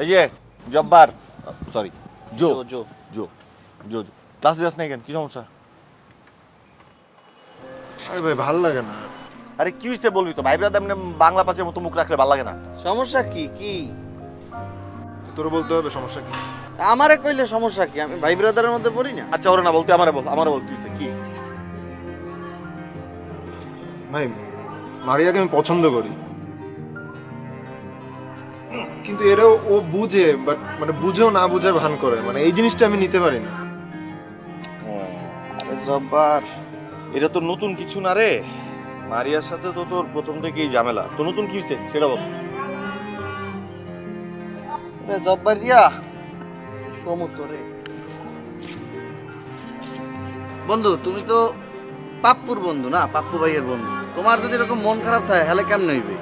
এই যে জব্বার। সরি জো। জো, জো। জো জো ক্লাসে যাস না কেন? কি সমস্যা? আরে ভাই ভালো লাগে না। আরে কি হইছে বলবি তো? ভাই ব্রাদার এমনি বাংলা পাঁচের মতো মুখ রাখলে ভালো লাগে না। সমস্যা কি? কি? তোর বলতে হবে সমস্যা কি? আমারে কইলে সমস্যা কি? আমি ভাই ব্রাদারের মধ্যে পড়ি না? আচ্ছা ওরে না বলতে আমারে বল আমারে বল কি হইছে কি? ভাই মারিয়াকে আমি পছন্দ করি। কিন্তু এরাও ও বুঝে বাট মানে বুঝেও না বুঝার ভান করে। মানে এই জিনিসটা আমি নিতে পারি না আরে জব্বার এটা তো নতুন কিছু না রে। মারিয়ার সাথে তো তোর প্রথম থেকেই ঝামেলা। তো নতুন কি হইছে? সেটা বল। আরে জব্বার রিয়া কমু তোরে। বন্ধু তুমি তো পাপ্পুর বন্ধু না? পাপ্পু ভাইয়ের বন্ধু। তোমার যদি এরকম মন খারাপ থাকে হলে কেমন হইবে?